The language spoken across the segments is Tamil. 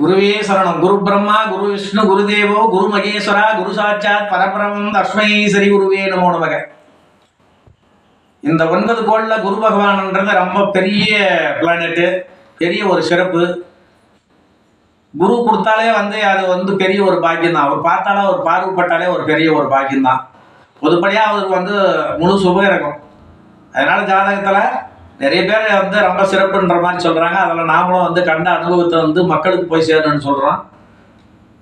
குருவே சரணம். குரு பிரம்மா குரு விஷ்ணு குரு தேவோ குரு மகேஸ்வரா குரு சாட்சாத் பரபரம் தஸ்மை சரி குருவே நமோ நமக. இந்த ஒன்பது கோள்ல குரு பகவான்ன்றது ரொம்ப பெரிய பிளானெட்டு பெரிய ஒரு சிறப்பு. குரு கொடுத்தாலே வந்து அது வந்து பெரிய ஒரு பாக்கியம் தான் அவர் பார்த்தாலே அவர் பார்வைப்பட்டாலே ஒரு பெரிய ஒரு பாக்கியம் தான் பொதுப்படியாக அவருக்கு வந்து முழு சுபம் இருக்கும் அதனால ஜாதகத்தில் நிறைய பேர் வந்து ரொம்ப சிறப்புன்ற மாதிரி சொல்கிறாங்க அதில் நாமளும் வந்து கண்ட அனுபவத்தை வந்து மக்களுக்கு போய் சேரணும்னு சொல்கிறோம்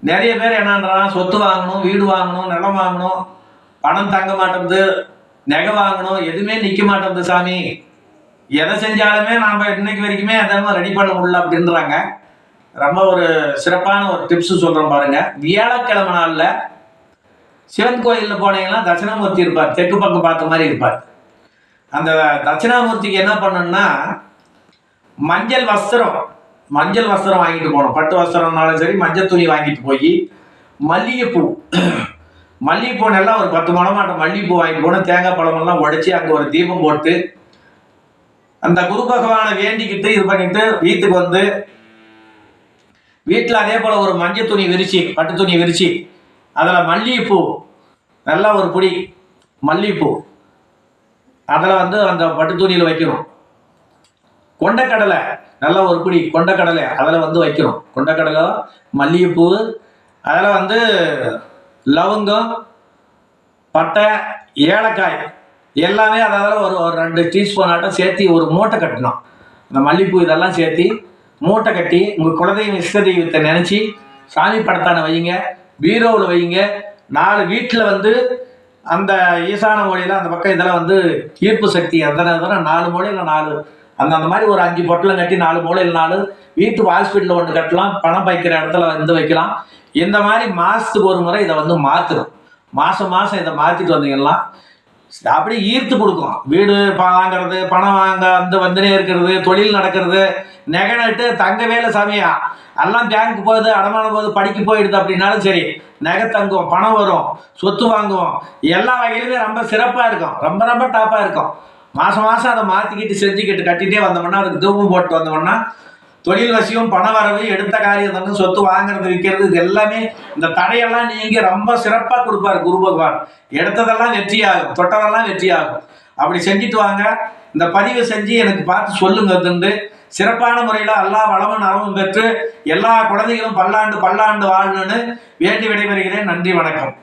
நிறைய பேர் என்னன்றான் சொத்து வாங்கணும் வீடு வாங்கணும் நிலம் வாங்கணும் பணம் தங்க மாட்டேங்குது நகை வாங்கணும் எதுவுமே நிற்க மாட்டேங்குது சாமி. எதை செஞ்சாலுமே நாம் இன்னைக்கு வரைக்குமே அதெல்லாம் ரெடி பண்ண முடியல அப்படின்றாங்க. ரொம்ப ஒரு சிறப்பான ஒரு டிப்ஸ் சொல்கிறோம் பாருங்கள் வியாழக்கிழமை நாளில் சிவன் கோயிலில் போனீங்கன்னா தட்சிணமூர்த்தி இருப்பார். தெற்கு பக்கம் பார்த்த மாதிரி இருப்பார். அந்த தட்சிணாமூர்த்திக்கு என்ன பண்ணணும்னா மஞ்சள் வஸ்திரம் மஞ்சள் வஸ்திரம் வாங்கிட்டு போகணும். பட்டு வஸ்திரம்னாலும் சரி மஞ்சள் துணி வாங்கிட்டு போய் மல்லிகைப்பூ. மல்லிகைப்பூ நல்லா ஒரு பத்து மணமாட்டம் மல்லிகைப்பூ வாங்கிட்டு போகணும். தேங்காய் பழமெல்லாம் உடைச்சி அங்கே ஒரு தீபம் போட்டு அந்த குரு பகவானை வேண்டிக்கிட்டு இது பண்ணிட்டு வீட்டுக்கு வந்து வீட்டில் அதே போல் ஒரு மஞ்சள் துணி விரிச்சு பட்டு துணி விரிச்சு அதில் மல்லிகைப்பூ நல்லா ஒரு பொடி மல்லிகைப்பூ. அதில் வந்து அந்த பட்டு துணியில் வைக்கணும். கொண்டக்கடலை நல்ல ஒரு பிடி கொண்டக்கடலை அதில் வந்து வைக்கணும். கொண்டக்கடலை மல்லிகைப்பூ அதில் வந்து லவங்கம் பட்டை ஏலக்காய் எல்லாமே அதாவது ஒரு ஒரு ரெண்டு டீஸ்பூன் ஆட்டம் சேர்த்து ஒரு மூட்டை கட்டணும். இந்த மல்லிகைப்பூ இதெல்லாம் சேர்த்து மூட்டை கட்டி உங்கள் குலதெய்வம் இஷ்ட தெய்வத்தை நினச்சி சாமி படத்தான வைங்க பீரோவில் வைங்க நாலு வீட்டில் வந்து அந்த ஈசான மொழியில் அந்த பக்கம் இதெல்லாம் வந்து ஈர்ப்பு சக்தி அதனால நாலு மூலையில் நாலு. அந்த அந்த மாதிரி ஒரு அஞ்சு பொட்டலம் கட்டி நாலு மூலையில் நாலு. வீட்டு ஹாஸ்பிட்டலில் ஒன்று கட்டலாம் பணம் வைக்கிற இடத்துல வந்து வைக்கலாம். இந்த மாதிரி மாதத்துக்கு ஒரு முறை இதை வந்து மாற்றணும் மாதம் மாதம் இதை மாற்றிட்டு வந்தீங்கன்னா அப்படியே ஈர்த்து கொடுக்கும். வீடு வாங்கிறது வாங்குறது பணம் வாங்க வந்து வந்துனே இருக்கிறது தொழில் நடக்கிறது. நகை தங்க வேலை சாமியா எல்லாம் பேங்க் போகுது அடமானம் போகுது படிக்க போயிடுது அப்படின்னாலும் சரி நகை தங்குவோம் பணம் வரும் சொத்து வாங்குவோம். எல்லா வகையிலுமே ரொம்ப சிறப்பாக இருக்கும். ரொம்ப ரொம்ப டாப்பாக இருக்கும். மாதம் மாதம் அதை மாற்றிக்கிட்டு செஞ்சுக்கிட்டு கட்டிகிட்டே வந்தோம்னா அதுக்கு தூப்பு போட்டு வந்தோம்னா தொழில் வசியம் பண வரவு எடுத்த காரியம் வந்து சொத்து வாங்குறது விற்கிறது இது எல்லாமே இந்த தடையெல்லாம் நீங்க ரொம்ப சிறப்பாக கொடுப்பாரு குரு பகவான். எடுத்ததெல்லாம் வெற்றியாகும் தொட்டதெல்லாம் வெற்றியாகும். அப்படி செஞ்சுட்டு வாங்க. இந்த பதிவை செஞ்சு எனக்கு பார்த்து சொல்லுங்க அதுண்டு சிறப்பான முறையில் எல்லா வளமும் நலமும் பெற்று எல்லா குழந்தைகளும் பல்லாண்டு பல்லாண்டு வாழணும்னு வேண்டி விடைபெறுகிறேன். நன்றி வணக்கம்.